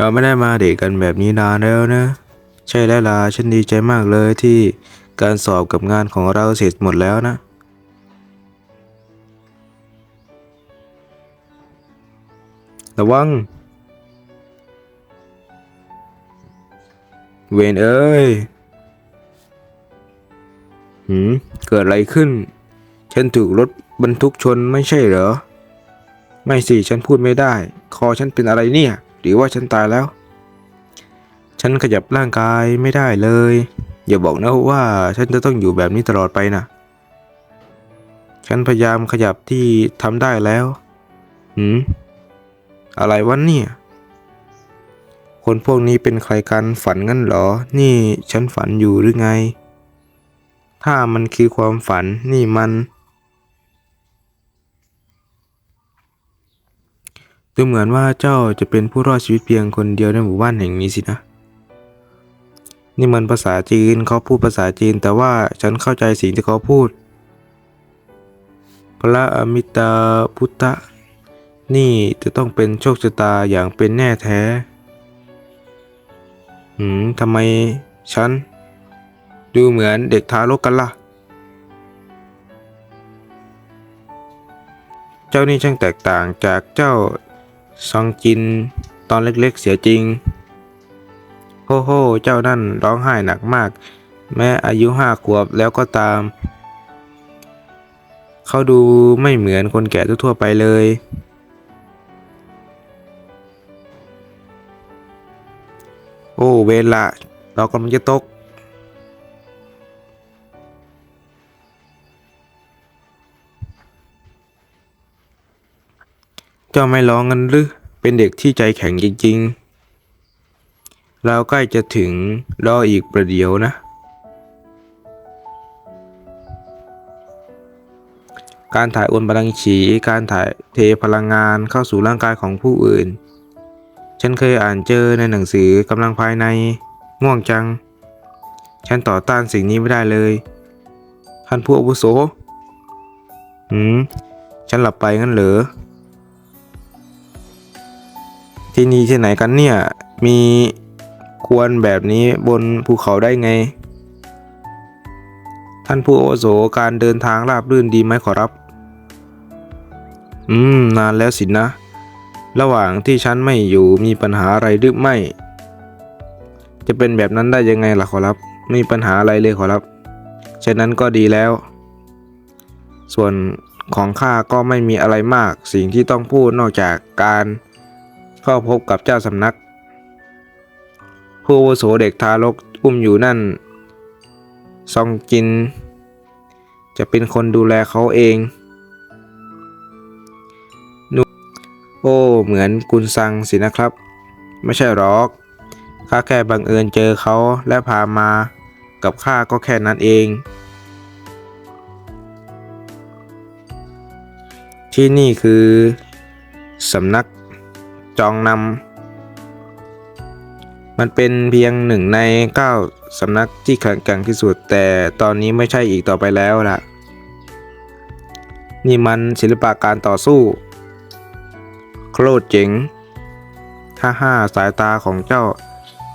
เราไม่ได้มาเดทกันแบบนี้นานแล้วนะ ใช่แล้วล่ะฉันดีใจมากเลยที่การสอบกับงานของเราเสร็จหมดแล้วนะ ระวัง เวนเอ้ยหืมเกิดอะไรขึ้น ฉันถูกรถบรรทุกชนไม่ใช่เหรอ ไม่สิ ฉันพูดไม่ได้ คอฉันเป็นอะไรเนี่ย หรือว่าฉันตายแล้ว ฉันขยับร่างกายไม่ได้เลย อย่าบอกนะว่าฉันจะต้องอยู่แบบนี้ตลอดไปนะฉันพยายามขยับที่ทำได้แล้วหืมอะไรวะเนี่ย คนพวกนี้เป็นใครกันฝันงั้นเหรอ นี่ฉันฝันอยู่หรือไง ถ้ามันคือความฝันนี่มัน ดูเหมือนว่าเจ้าจะเป็นผู้รอดชีวิตเพียงคนเดียวในหมู่บ้านแห่งนี้สินะ นี่มันภาษาจีนเขาพูดภาษาจีน แต่ว่าฉันเข้าใจสิ่งที่เขาพูด พระอมิตาพุทธะ นี่จะต้องเป็นโชคชะตาอย่างเป็นแน่แท้ หืมทำไมฉัน ดูเหมือนเด็กทารกกันล่ะเจ้านี่ช่างแตกต่างจากเจ้า ซองจิน ตอนเล็กๆเสียจริง โฮโฮเจ้านั่นร้องไห้หนักมาก แม้อายุห้าขวบแล้วก็ตาม เขาดูไม่เหมือนคนแก่ทั่วไปเลย โอ้เวลาเรากำลังจะตก จ้าไม่ร้องกันหรือเป็นเด็กที่ใจแข็งจริงๆ เราใกล้จะถึงรออีกประเดี๋ยวนะ การถ่ายโอนพลังฉี การถ่ายเทพลังงานเข้าสู่ร่างกายของผู้อื่น ฉันเคยอ่านเจอในหนังสือกำลังภายใน ง่วงจัง ฉันต่อต้านสิ่งนี้ไม่ได้เลย ท่านผู้อาวุโส หืม ฉันหลับไปงั้นเหรอ ที่นี่ที่ไหนกันเนี่ย มีควรแบบนี้บนภูเขาได้ไง ท่านผู้โอโสการเดินทางราบรื่นดีไหมขอรับ อืม นานแล้วสินะระหว่างที่ฉันไม่อยู่มีปัญหาอะไรหรือไม่ จะเป็นแบบนั้นได้ยังไงล่ะขอรับไม่มีปัญหาอะไรเลยขอรับฉะนั้นก็ดีแล้ว ส่วนของข้าก็ไม่มีอะไรมาก สิ่งที่ต้องพูดนอกจากการ เข้าพบกับเจ้าสำนัก ผู้อาวุโสเด็กทารกอุ้มอยู่นั่น ซองจิน จะเป็นคนดูแลเขาเองโอ้เหมือนกุนซังสินะครับ ไม่ใช่หรอกข้าแค่บังเอิญเจอเขาและพามากับข้าก็แค่นั้นเอง ที่นี่คือ สำนัก จองนำมันเป็นเพียงหนึ่งในเก้าสำนักที่แข็งแกร่งที่สุด แต่ตอนนี้ไม่ใช่อีกต่อไปแล้วล่ะ นี่มันศิลปะการต่อสู้โคตรเจ๋งฮ่าฮ่าสายตาของเจ้า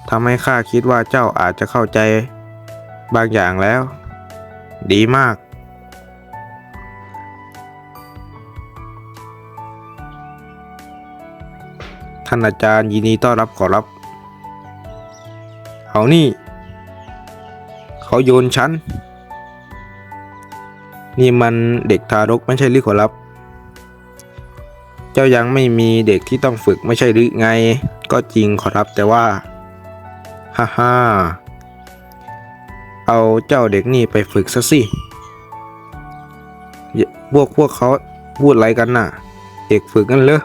ทำให้ข้าคิดว่าเจ้าอาจจะเข้าใจบางอย่างแล้ว ดีมากานอาจารย์ยินดีต้อนรับขอรับ เอานี่ เขาโยนฉัน นี่มันเด็กทารกไม่ใช่หรือขอรับ เจ้ายังไม่มีเด็กที่ต้องฝึกไม่ใช่หรือไง ก็จริงขอรับแต่ว่า ฮ่าฮ่าเอาเจ้าเด็กนี่ไปฝึกซะสิอย่าพวกพวกเขาพูดอะไรกันน่ะ เด็กฝึกกันเหรอ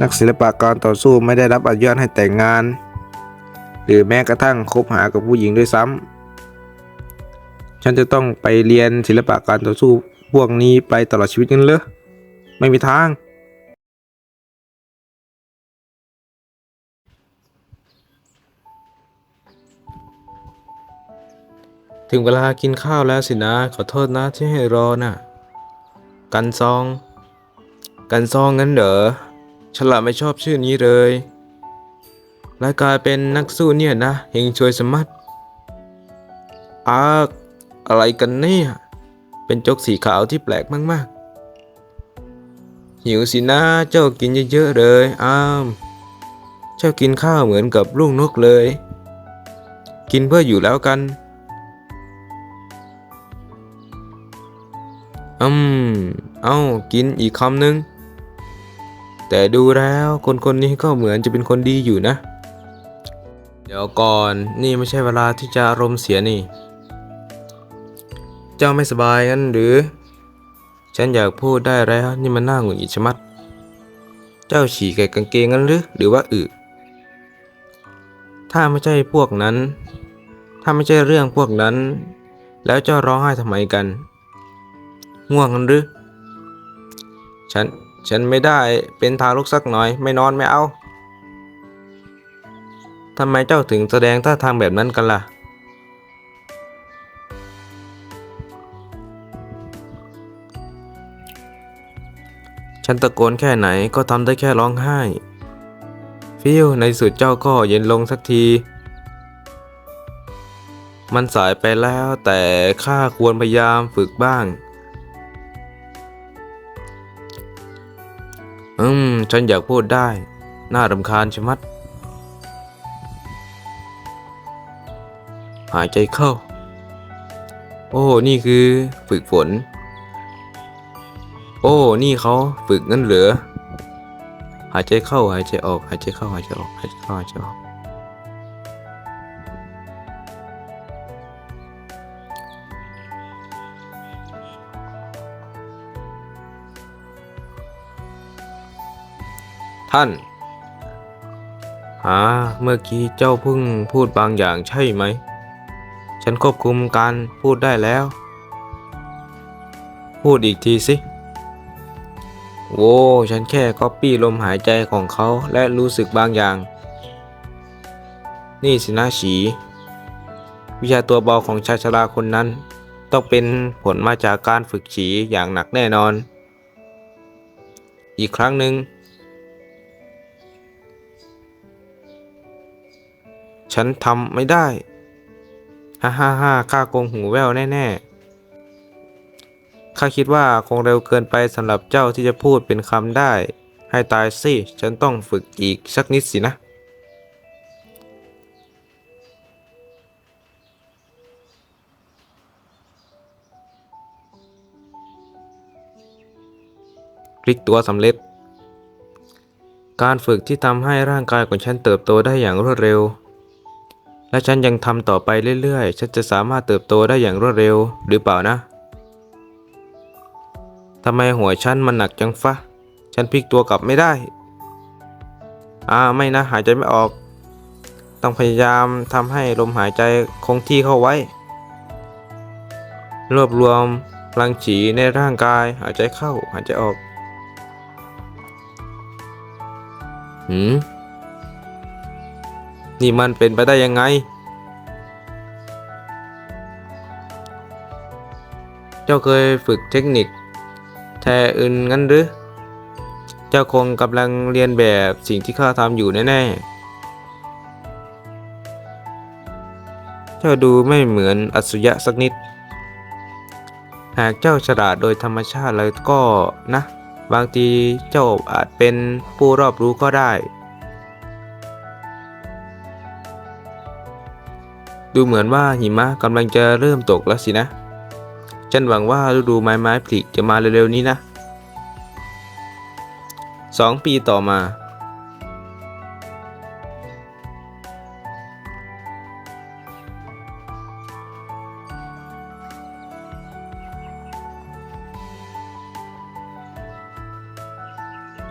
นักศิลปะการต่อสู้ไม่ได้รับอนุญาตให้แต่งงาน หรือแม้กระทั่งคบหากับผู้หญิงด้วยซ้ำฉันจะต้องไปเรียนศิลปะการต่อสู้พวกนี้ไปตลอดชีวิตกันเหรอไม่มีทาง ถึงเวลากินข้าวแล้วสินะ ขอโทษนะที่ให้รอน่ะ กันซอง กันซองงั้นเหรอ ฉันละไม่ชอบชื่อนี้เลยและกลายเป็นนักสู้เนี่ยนะเฮงช่วยสมัดอากอะไรกันเนี่ย เป็นจกสีขาวที่แปลกมาก ๆ หิวสินะเจ้ากินเยอะ ๆ เลยอ้ามเจ้ากินข้าวเหมือนกับลูกนกเลย กินเพื่ออยู่แล้วกัน อืม เอากินอีกคำหนึ่ง แต่ดูแล้วคนคนนี้ก็เหมือนจะเป็นคนดีอยู่นะ เดี๋ยวก่อนนี่ไม่ใช่เวลาที่จะอารมณ์เสียนี่ เจ้าไม่สบายงั้นหรือ ฉันอยากพูดได้แล้วนี่มันน่าหงุดหงิดชะมัด เจ้าฉี่ไก่กางเกงงั้นหรือหรือว่าอึถ้าไม่ใช่พวกนั้น ถ้าไม่ใช่เรื่องพวกนั้น แล้วเจ้าร้องไห้ทำไมกัน ง่วงกันหรือ ฉัน ฉันไม่ได้เป็นทารกสักหน่อย ไม่นอนไม่เอาทำไมเจ้าถึงแสดงท่าทางแบบนั้นกันล่ะ ฉันตะโกนแค่ไหนก็ทำได้แค่ร้องไห้ ฟิวในสุดเจ้าก็เย็นลงสักที มันสายไปแล้วแต่ข้าควรพยายามฝึกบ้าง อืม ฉันอยากพูดได้ น่ารำคาญชะมัด หายใจเข้า โอ้ นี่คือฝึกฝน โอ้ นี่เขาฝึกงั้นเหลือ หายใจเข้า หายใจออก หายใจเข้า หายใจออก หายใจเข้า หายใจออก ท่านอ่าเมื่อกี้เจ้าเพิ่งพูดบางอย่างใช่ไหม ฉันควบคุมการพูดได้แล้ว พูดอีกทีสิ โว้ ฉันแค่ก๊อปปี้ลมหายใจของเขาและรู้สึกบางอย่าง นี่สินะฉี วิชาตัวเบาของชายชราคนนั้น ต้องเป็นผลมาจากการฝึกฉีอย่างหนักแน่นอน อีกครั้งหนึ่ง ฉันทำไม่ได้ ฮ่าฮ่าฮ่าข้าโกงหูแววแน่ๆ ข้าคิดว่าคงเร็วเกินไปสำหรับเจ้าที่จะพูดเป็นคำได้ ให้ตายสิ ฉันต้องฝึกอีกสักนิดสินะพลิกตัวสำเร็จ การฝึกที่ทำให้ร่างกายของฉันเติบโตได้อย่างรวดเร็ว และฉันยังทำต่อไปเรื่อยๆ ฉันจะสามารถเติบโตได้อย่างรวดเร็วหรือเปล่านะทำไมหัวฉันมันหนักจังฟะ ฉันพลิกตัวกลับไม่ได้ อ่าไม่นะหายใจไม่ออก ต้องพยายามทำให้ลมหายใจคงที่เข้าไว้ รวบรวมพลังฉีในร่างกายหายใจเข้าหายใจออก หืม นี่มันเป็นไปได้ยังไง เจ้าเคยฝึกเทคนิคแทอื่นงั้นหรือ เจ้าคงกำลังเรียนแบบสิ่งที่ข้าทำอยู่แน่ๆ เจ้าดูไม่เหมือนอัศยะสักนิด หากเจ้าฉลาดโดยธรรมชาติแล้วก็นะ บางทีเจ้าอาจเป็นผู้รอบรู้ก็ได้ ดูเหมือนว่าหิมะกำลังจะเริ่มตกแล้วสินะ ฉันหวังว่าฤดูไม้ไม้ผลิจะมาเร็วๆนี้นะสองปีต่อมา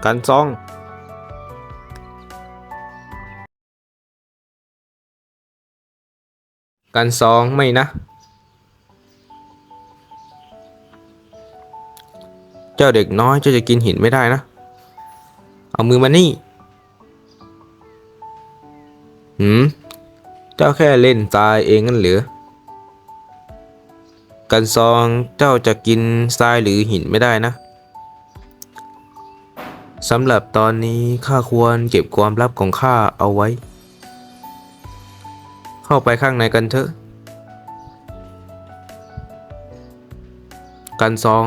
กันซอง กันซองไม่นะ เจ้าเด็กน้อยเจ้าจะกินหินไม่ได้นะ เอามือมานี่หืม เจ้าแค่เล่นทรายเองงั้นหรือ กันซองเจ้าจะกินทรายหรือหินไม่ได้นะสำหรับตอนนี้ข้าควรเก็บความลับของข้าเอาไว้ เข้าไปข้างในกันเถอะ กันซอง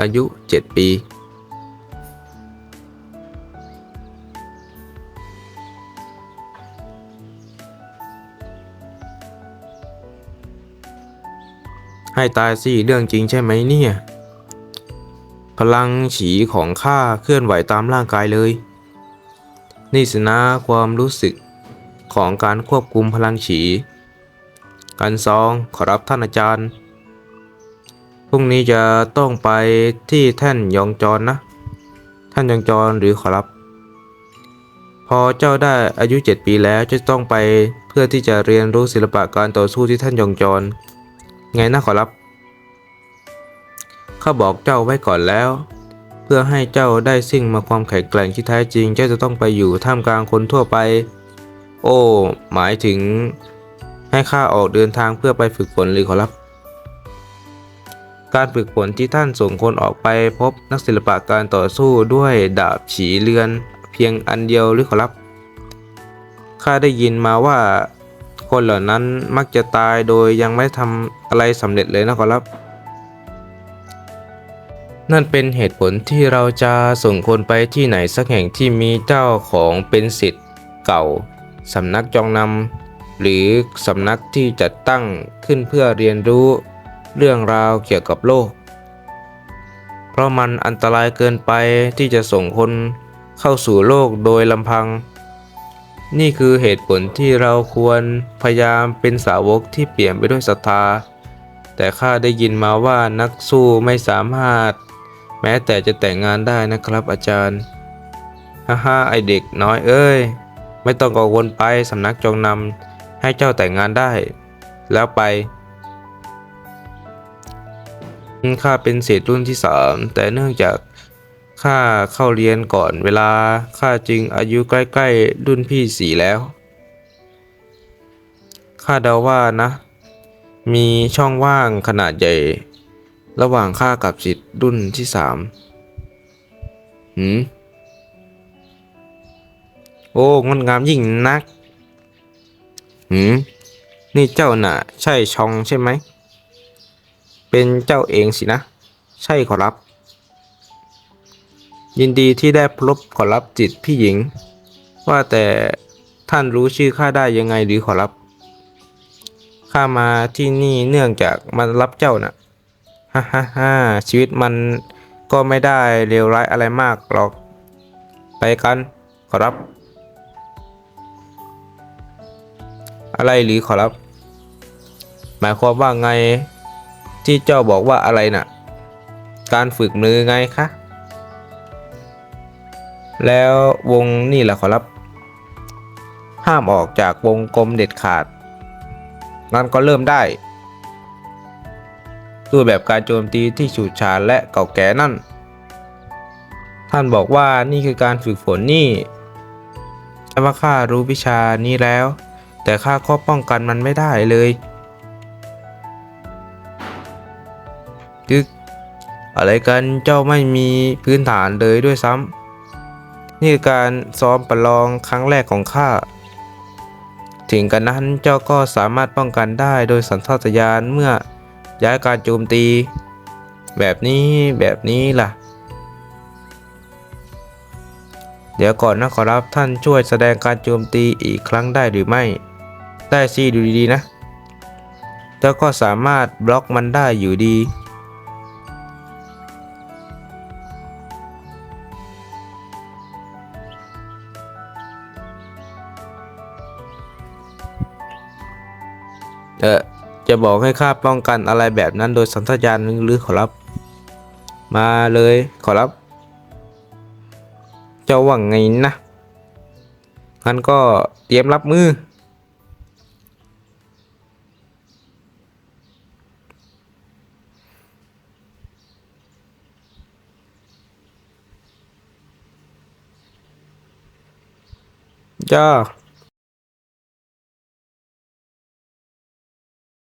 อายุ 7 ปี ให้ตายสิเรื่องจริงใช่ไหมเนี่ย พลังฉีของข้าเคลื่อนไหวตามร่างกายเลย นี่สินะความรู้สึก ของการควบคุมพลังฉี กันซองขอรับท่านอาจารย์ พรุ่งนี้จะต้องไปที่แท่นยองจรนะ ท่านยองจรหรือขอรับ พอเจ้าได้อายุ 7 ปีแล้วจะต้องไปเพื่อที่จะเรียนรู้ศิลปะการต่อสู้ที่ท่านยองจร ไงนะขอรับ ข้าบอกเจ้าไว้ก่อนแล้วเพื่อให้เจ้าได้สิ่งมาความแข็งแกร่งที่แท้จริง เจ้าจะต้องไปอยู่ท่ามกลางคนทั่วไป โอ้ หมายถึง ให้ข้าออกเดินทางเพื่อไปฝึกฝนหรือขอรับ การฝึกฝนที่ท่านส่งคนออกไปพบนักศิลปะการต่อสู้ด้วยดาบฉีเรือน เพียงอันเดียวหรือขอรับ ข้าได้ยินมาว่า คนเหล่านั้นมักจะตายโดยยังไม่ทำอะไรสำเร็จเลยนะขอรับนั่นเป็นเหตุผลที่เราจะส่งคนไปที่ไหนสักแห่งที่มีเจ้าของเป็นสิทธิ์เก่า สำนักจองนำหรือสำนักที่จัดตั้งขึ้นเพื่อเรียนรู้เรื่องราวเกี่ยวกับโลก เพราะมันอันตรายเกินไปที่จะส่งคนเข้าสู่โลกโดยลำพัง นี่คือเหตุผลที่เราควรพยายามเป็นสาวกที่เปลี่ยนไปด้วยศรัทธา แต่ข้าได้ยินมาว่านักสู้ไม่สามารถ แม้แต่จะแต่งงานได้นะครับอาจารย์ ฮ่าฮ่าไอเด็กน้อยเอ้ย ไม่ต้องกังวลไปสำนักจงนำให้เจ้าแต่งงานได้ แล้วไปข้าเป็นเศษรุ่นที่สามแต่เนื่องจากข้าเข้าเรียนก่อนเวลาข้าจึงอายุใกล้ๆรุ่นพี่สี่แล้วข้าเดาว่านะ มีช่องว่างขนาดใหญ่ ระหว่างข้ากับจิตรุ่นที่สามหืม โอ้งดงามยิ่งนักหืมนี่เจ้าน่ะ ใช่ชองใช่ไหม เป็นเจ้าเองสินะ ใช่ขอรับ ยินดีที่ได้พบขอรับจิตพี่หญิง ว่าแต่ท่านรู้ชื่อข้าได้ยังไงหรือขอรับ ข้ามาที่นี่เนื่องจากมารับเจ้าน่ะฮ่าฮ่าฮ่าชีวิตมันก็ไม่ได้เลวร้ายอะไรมากหรอก ไปกันขอรับ อะไรหรือขอรับ หมายความว่าไงที่เจ้าบอกว่าอะไรน่ะ การฝึกมือไงคะ แล้ววงนี่แหละขอรับ ห้ามออกจากวงกลมเด็ดขาดงั้นก็เริ่มได้ด้วยแบบการโจมตีที่ฉูดฉาดและเก่าแก่นั่น ท่านบอกว่านี่คือการฝึกฝนนี่แต่ว่าข้ารู้วิชานี้แล้ว แต่ข้าก็ป้องกันมันไม่ได้เลยจึกอะไรกันเจ้าไม่มีพื้นฐานเลยด้วยซ้ำนี่คือการซ้อมประลองครั้งแรกของข้าถึงกันนั้นเจ้าก็สามารถป้องกันได้โดยสัญชาตญาณเมื่อย้ายการโจมตี แบบนี้แบบนี้ล่ะ เดี๋ยวก่อนนะขอรับท่านช่วยแสดงการโจมตีอีกครั้งได้หรือไม่ ได้สิดูดีๆนะเจ้าก็สามารถบล็อกมันได้อยู่ดี เออจะบอกให้ข้าป้องกันอะไรแบบนั้นโดยสัญชาตญาณหรือขอรับ มาเลยขอรับ เจ้าหว่าไงนะงั้นก็เตรียมรับมือ จ้า